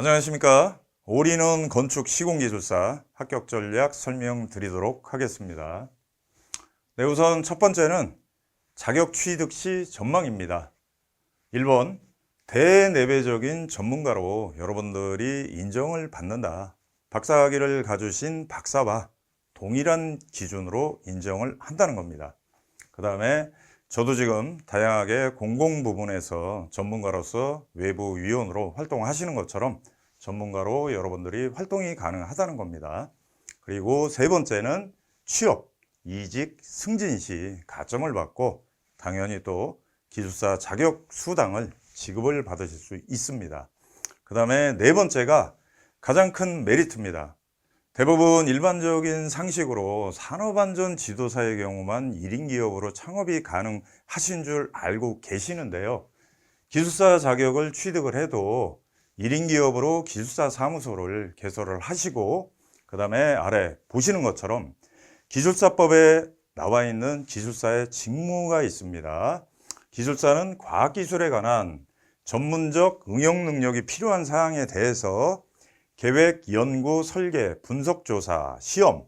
안녕하십니까. 올인원 건축 시공기술사 합격 전략 설명드리도록 하겠습니다. 네, 우선 첫 번째는 자격 취득 시 전망입니다. 1번, 대내외적인 전문가로 여러분들이 인정을 받는다. 박사학위를 가주신 박사와 동일한 기준으로 인정을 한다는 겁니다. 그 다음에 저도 지금 다양하게 공공 부분에서 전문가로서 외부 위원으로 활동하시는 것처럼 전문가로 여러분들이 활동이 가능하다는 겁니다. 그리고 세 번째는 취업, 이직, 승진 시 가점을 받고 당연히 또 기술사 자격 수당을 지급을 받으실 수 있습니다. 그 다음에 네 번째가 가장 큰 메리트입니다. 대부분 일반적인 상식으로 산업안전 지도사의 경우만 1인 기업으로 창업이 가능하신 줄 알고 계시는데요. 기술사 자격을 취득을 해도 1인 기업으로 기술사 사무소를 개설을 하시고 그 다음에 아래 보시는 것처럼 기술사법에 나와 있는 기술사의 직무가 있습니다. 기술사는 과학기술에 관한 전문적 응용 능력이 필요한 사항에 대해서 계획, 연구, 설계, 분석 조사, 시험,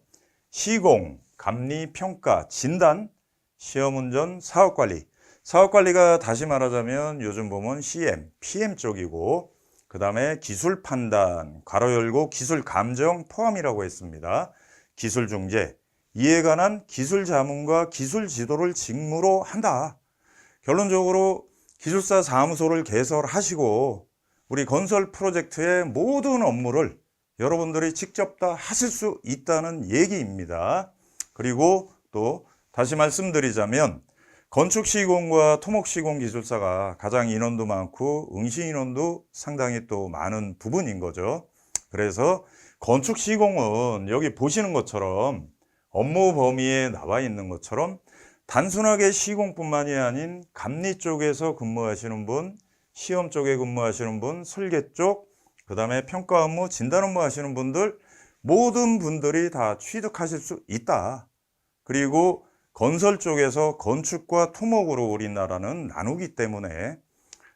시공, 감리, 평가, 진단, 시험 운전, 사업 관리. 사업 관리가 다시 말하자면 요즘 보면 CM, PM 쪽이고 그 다음에 기술 판단, 괄호 열고 기술 감정 포함이라고 했습니다. 기술 중재, 이에 관한 기술 자문과 기술 지도를 직무로 한다. 결론적으로 기술사 사무소를 개설하시고 우리 건설 프로젝트의 모든 업무를 여러분들이 직접 다 하실 수 있다는 얘기입니다. 그리고 또 다시 말씀드리자면 건축 시공과 토목 시공 기술사가 가장 인원도 많고 응시 인원도 상당히 또 많은 부분인 거죠. 그래서 건축 시공은 여기 보시는 것처럼 업무 범위에 나와 있는 것처럼 단순하게 시공뿐만이 아닌 감리 쪽에서 근무하시는 분, 시험 쪽에 근무하시는 분, 설계 쪽, 그 다음에 평가 업무, 진단 업무 하시는 분들, 모든 분들이 다 취득하실 수 있다. 그리고 건설 쪽에서 건축과 토목으로 우리나라는 나누기 때문에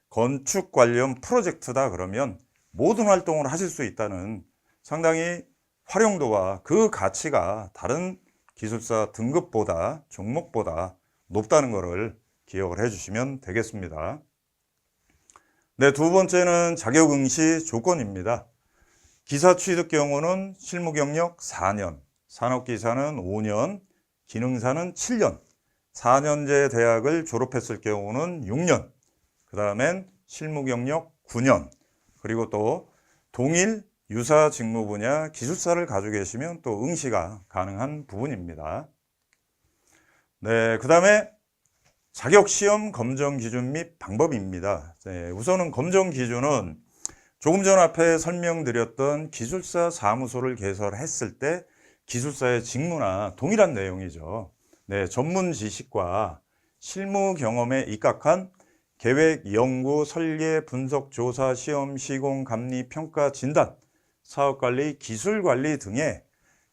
건축 관련 프로젝트다 그러면 모든 활동을 하실 수 있다는 상당히 활용도와 그 가치가 다른 기술사 등급보다 종목보다 높다는 것을 기억을 해 주시면 되겠습니다. 네, 두 번째는 자격 응시 조건입니다. 기사 취득 경우는 실무 경력 4년, 산업기사는 5년, 기능사는 7년, 4년제 대학을 졸업했을 경우는 6년, 그 다음엔 실무 경력 9년, 그리고 또 동일 유사 직무 분야 기술사를 가지고 계시면 또 응시가 가능한 부분입니다. 네, 그 다음에 자격 시험 검정 기준 및 방법입니다. 네, 우선은 검정 기준은 조금 전 앞에 설명드렸던 기술사 사무소를 개설했을 때 기술사의 직무나 동일한 내용이죠. 네, 전문 지식과 실무 경험에 입각한 계획, 연구, 설계, 분석, 조사, 시험, 시공, 감리, 평가, 진단, 사업 관리, 기술 관리 등의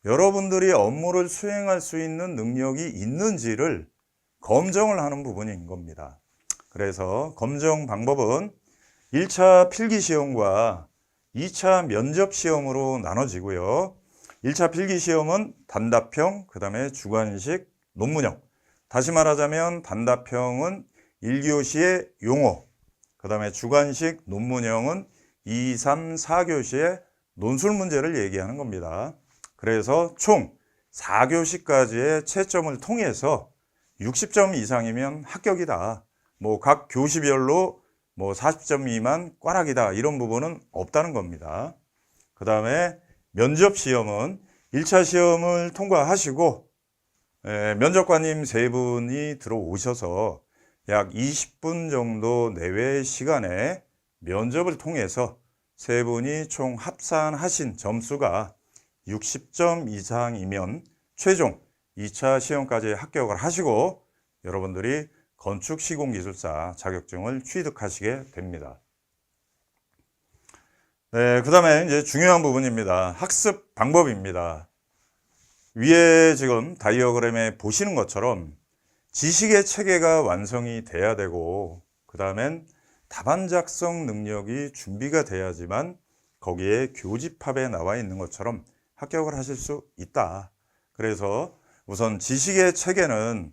여러분들이 업무를 수행할 수 있는 능력이 있는지를 검정을 하는 부분인 겁니다. 그래서 검정 방법은 1차 필기 시험과 2차 면접 시험으로 나눠지고요. 1차 필기 시험은 단답형, 그 다음에 주관식, 논문형. 다시 말하자면 단답형은 1교시의 용어, 그 다음에 주관식, 논문형은 2, 3, 4교시의 논술 문제를 얘기하는 겁니다. 그래서 총 4교시까지의 채점을 통해서 60점 이상이면 합격이다. 뭐 각 교시별로 뭐 40점 미만 꽈락이다. 이런 부분은 없다는 겁니다. 그 다음에 면접 시험은 1차 시험을 통과하시고 에, 면접관님 세 분이 들어오셔서 약 20분 정도 내외의 시간에 면접을 통해서 세 분이 총 합산하신 점수가 60점 이상이면 최종 2차 시험까지 합격을 하시고 여러분들이 건축 시공기술사 자격증을 취득하시게 됩니다. 네, 그 다음에 이제 중요한 부분입니다. 학습 방법입니다. 위에 지금 다이어그램에 보시는 것처럼 지식의 체계가 완성이 돼야 되고, 그 다음엔 답안 작성 능력이 준비가 돼야지만 거기에 교집합에 나와 있는 것처럼 합격을 하실 수 있다. 그래서 우선 지식의 체계는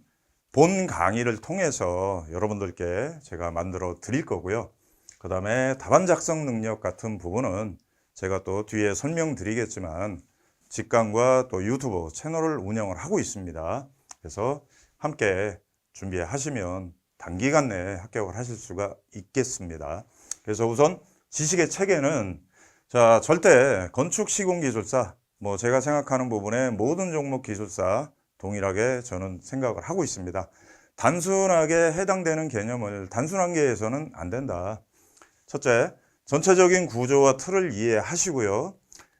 본 강의를 통해서 여러분들께 제가 만들어 드릴 거고요. 그 다음에 답안 작성 능력 같은 부분은 제가 또 뒤에 설명드리겠지만 직강과 또 유튜브 채널을 운영을 하고 있습니다. 그래서 함께 준비하시면 단기간 내에 합격을 하실 수가 있겠습니다. 그래서 우선 지식의 체계는 자 절대 건축 시공 기술사 뭐 제가 생각하는 부분에 모든 종목 기술사 동일하게 저는 생각을 하고 있습니다. 단순하게 해당되는 개념을 단순한 게에서는 안 된다. 첫째, 전체적인 구조와 틀을 이해하시고요.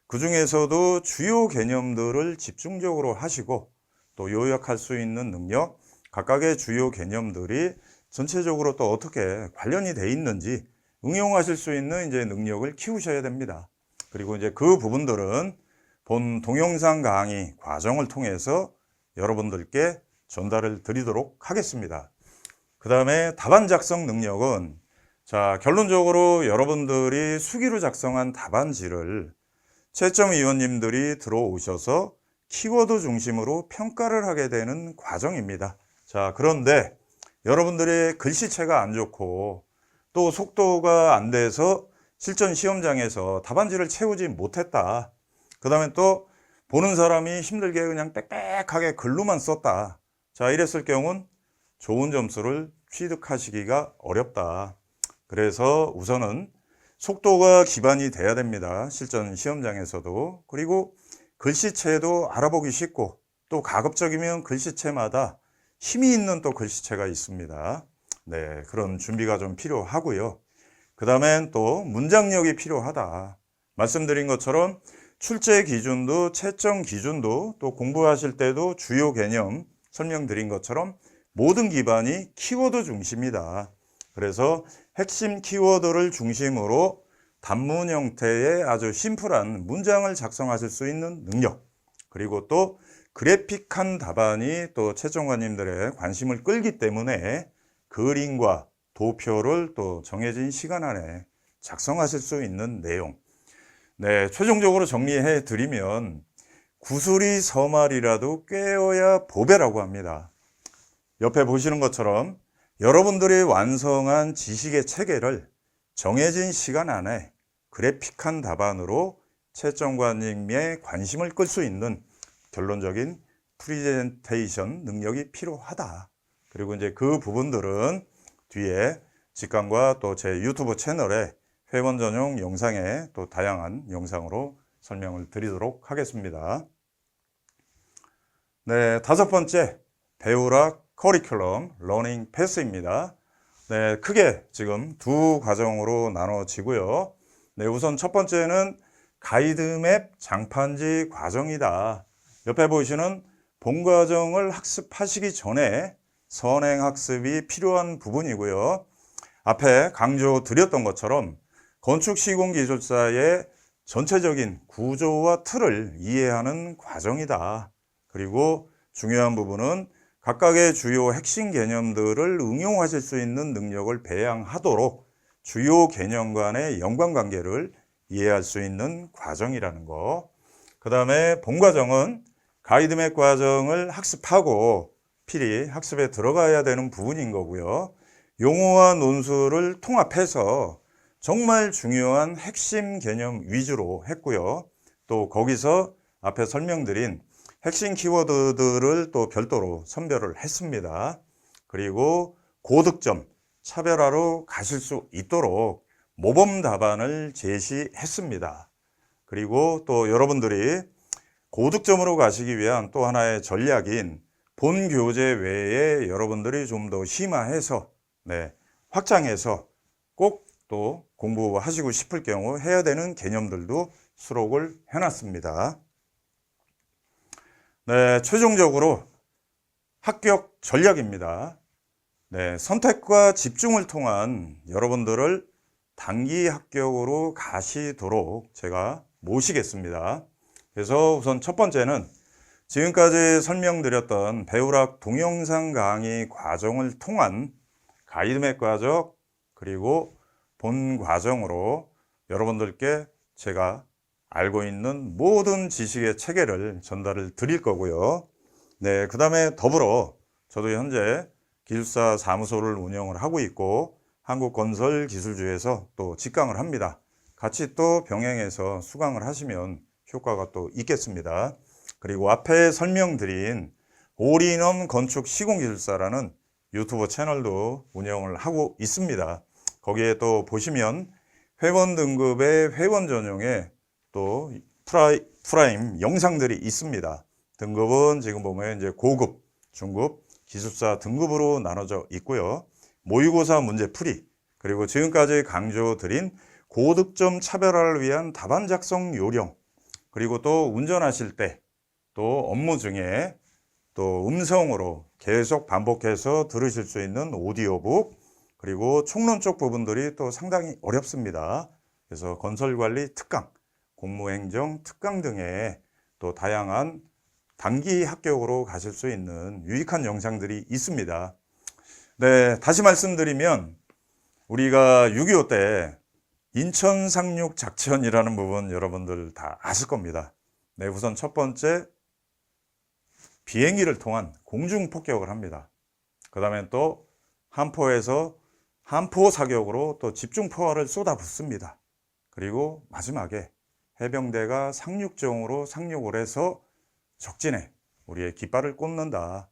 그 중에서도 주요 개념들을 집중적으로 하시고 또 요약할 수 있는 능력, 각각의 주요 개념들이 전체적으로 또 어떻게 관련이 돼 있는지 응용하실 수 있는 이제 능력을 키우셔야 됩니다. 그리고 이제 그 부분들은 본 동영상 강의 과정을 통해서 여러분들께 전달을 드리도록 하겠습니다. 그 다음에 답안 작성 능력은 자, 결론적으로 여러분들이 수기로 작성한 답안지를 채점위원님들이 들어오셔서 키워드 중심으로 평가를 하게 되는 과정입니다. 자, 그런데 여러분들의 글씨체가 안 좋고 또 속도가 안 돼서 실전 시험장에서 답안지를 채우지 못했다. 그 다음에 또 보는 사람이 힘들게 그냥 빽빽하게 글로만 썼다. 자, 이랬을 경우는 좋은 점수를 취득하시기가 어렵다. 그래서 우선은 속도가 기반이 돼야 됩니다. 실전 시험장에서도. 그리고 글씨체도 알아보기 쉽고 또 가급적이면 글씨체마다 힘이 있는 또 글씨체가 있습니다. 네, 그런 준비가 좀 필요하고요. 그 다음엔 또 문장력이 필요하다. 말씀드린 것처럼 출제 기준도 채점 기준도 또 공부하실 때도 주요 개념 설명드린 것처럼 모든 기반이 키워드 중심이다. 그래서 핵심 키워드를 중심으로 단문 형태의 아주 심플한 문장을 작성하실 수 있는 능력 그리고 또 그래픽한 답안이 또 최종관님들의 관심을 끌기 때문에 그림과 도표를 또 정해진 시간 안에 작성하실 수 있는 내용 네, 최종적으로 정리해 드리면 구슬이 서말이라도 꿰어야 보배라고 합니다. 옆에 보시는 것처럼 여러분들이 완성한 지식의 체계를 정해진 시간 안에 그래픽한 답안으로 채점관님의 관심을 끌 수 있는 결론적인 프리젠테이션 능력이 필요하다. 그리고 이제 그 부분들은 뒤에 직관과 또 제 유튜브 채널에 회원 전용 영상에 또 다양한 영상으로 설명을 드리도록 하겠습니다. 네, 다섯 번째 배우락 커리큘럼 러닝 패스입니다. 네, 크게 지금 두 과정으로 나눠지고요. 네, 우선 첫 번째는 가이드맵 장판지 과정이다. 옆에 보시는 본 과정을 학습하시기 전에 선행 학습이 필요한 부분이고요. 앞에 강조 드렸던 것처럼 건축 시공 기술사의 전체적인 구조와 틀을 이해하는 과정이다. 그리고 중요한 부분은 각각의 주요 핵심 개념들을 응용하실 수 있는 능력을 배양하도록 주요 개념 간의 연관관계를 이해할 수 있는 과정이라는 거. 그 다음에 본 과정은 가이드맵 과정을 학습하고 필히 학습에 들어가야 되는 부분인 거고요. 용어와 논술을 통합해서 정말 중요한 핵심 개념 위주로 했고요. 또 거기서 앞에 설명드린 핵심 키워드들을 또 별도로 선별을 했습니다. 그리고 고득점, 차별화로 가실 수 있도록 모범 답안을 제시했습니다. 그리고 또 여러분들이 고득점으로 가시기 위한 또 하나의 전략인 본 교재 외에 여러분들이 좀 더 심화해서 네, 확장해서 꼭 또 공부하시고 싶을 경우 해야 되는 개념들도 수록을 해놨습니다. 네, 최종적으로 합격 전략입니다. 네, 선택과 집중을 통한 여러분들을 단기 합격으로 가시도록 제가 모시겠습니다. 그래서 우선 첫 번째는 지금까지 설명드렸던 배우락 동영상 강의 과정을 통한 가이드맵 과정 그리고 본 과정으로 여러분들께 제가 알고 있는 모든 지식의 체계를 전달을 드릴 거고요. 네, 그 다음에 더불어 저도 현재 기술사 사무소를 운영을 하고 있고 한국건설기술주에서 또 직강을 합니다. 같이 또 병행해서 수강을 하시면 효과가 또 있겠습니다. 그리고 앞에 설명드린 올인원 건축 시공기술사라는 유튜브 채널도 운영을 하고 있습니다. 거기에 또 보시면 회원 등급의 회원 전용의 또 프라이, 프라임 영상들이 있습니다. 등급은 지금 보면 이제 고급, 중급, 기술사 등급으로 나눠져 있고요. 모의고사 문제 풀이, 그리고 지금까지 강조드린 고득점 차별화를 위한 답안 작성 요령, 그리고 또 운전하실 때, 또 업무 중에 또 음성으로 계속 반복해서 들으실 수 있는 오디오북, 그리고 총론 쪽 부분들이 또 상당히 어렵습니다. 그래서 건설관리 특강, 공무행정 특강 등의 또 다양한 단기 합격으로 가실 수 있는 유익한 영상들이 있습니다. 네, 다시 말씀드리면 우리가 6.25 때 인천 상륙 작전이라는 부분 여러분들 다 아실 겁니다. 네, 우선 첫 번째 비행기를 통한 공중 폭격을 합니다. 그 다음에 또 한포에서 한포 사격으로 또 집중 포화를 쏟아붓습니다. 그리고 마지막에 해병대가 상륙정으로 상륙을 해서 적진에 우리의 깃발을 꽂는다.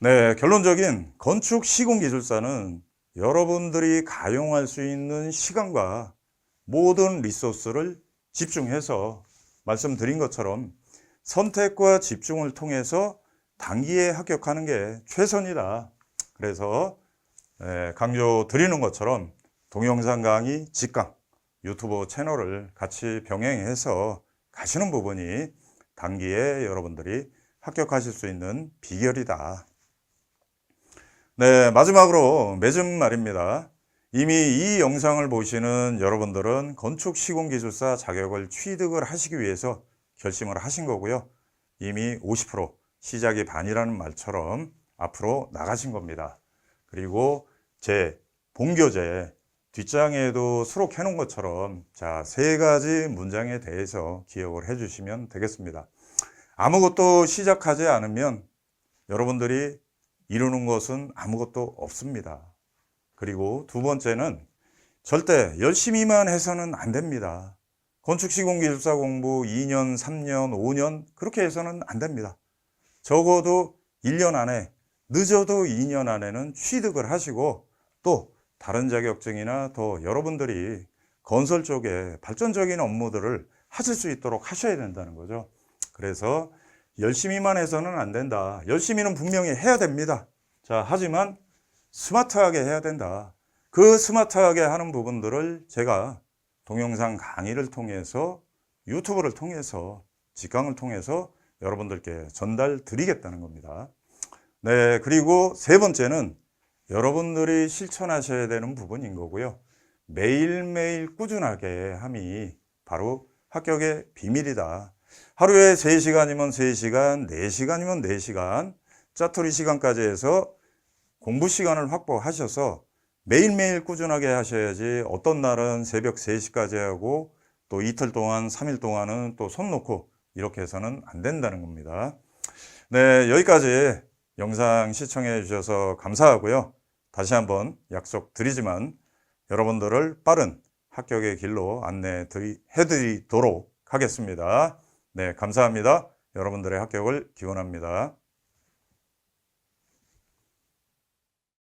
네, 결론적인 건축 시공 기술사는 여러분들이 가용할 수 있는 시간과 모든 리소스를 집중해서 말씀드린 것처럼 선택과 집중을 통해서 단기에 합격하는 게 최선이다. 그래서 예, 강조 드리는 것처럼 동영상 강의 직강 유튜브 채널을 같이 병행해서 가시는 부분이 단기에 여러분들이 합격하실 수 있는 비결이다. 네, 마지막으로 맺은 말입니다. 이미 이 영상을 보시는 여러분들은 건축 시공기술사 자격을 취득을 하시기 위해서 결심을 하신 거고요. 이미 50% 시작이 반이라는 말처럼 앞으로 나가신 겁니다. 그리고 제 본교재 뒷장에도 수록해 놓은 것처럼 자, 세 가지 문장에 대해서 기억을 해 주시면 되겠습니다. 아무것도 시작하지 않으면 여러분들이 이루는 것은 아무것도 없습니다. 그리고 두 번째는 절대 열심히만 해서는 안 됩니다. 건축시공기술사 공부 2년, 3년, 5년 그렇게 해서는 안 됩니다. 적어도 1년 안에 늦어도 2년 안에는 취득을 하시고 또 다른 자격증이나 더 여러분들이 건설 쪽에 발전적인 업무들을 하실 수 있도록 하셔야 된다는 거죠. 그래서 열심히만 해서는 안 된다. 열심히는 분명히 해야 됩니다. 자, 하지만 스마트하게 해야 된다. 그 스마트하게 하는 부분들을 제가 동영상 강의를 통해서 유튜브를 통해서 직강을 통해서 여러분들께 전달 드리겠다는 겁니다. 네, 그리고 세 번째는 여러분들이 실천하셔야 되는 부분인 거고요. 매일매일 꾸준하게 함이 바로 합격의 비밀이다. 하루에 3시간이면 3시간, 4시간이면 4시간, 짜투리 시간까지 해서 공부 시간을 확보하셔서 매일매일 꾸준하게 하셔야지 어떤 날은 새벽 3시까지 하고 또 이틀 동안, 3일 동안은 또 손 놓고 이렇게 해서는 안 된다는 겁니다. 네, 여기까지 영상 시청해 주셔서 감사하고요. 다시 한번 약속 드리지만 여러분들을 빠른 합격의 길로 안내 해 드리도록 하겠습니다. 네, 감사합니다. 여러분들의 합격을 기원합니다.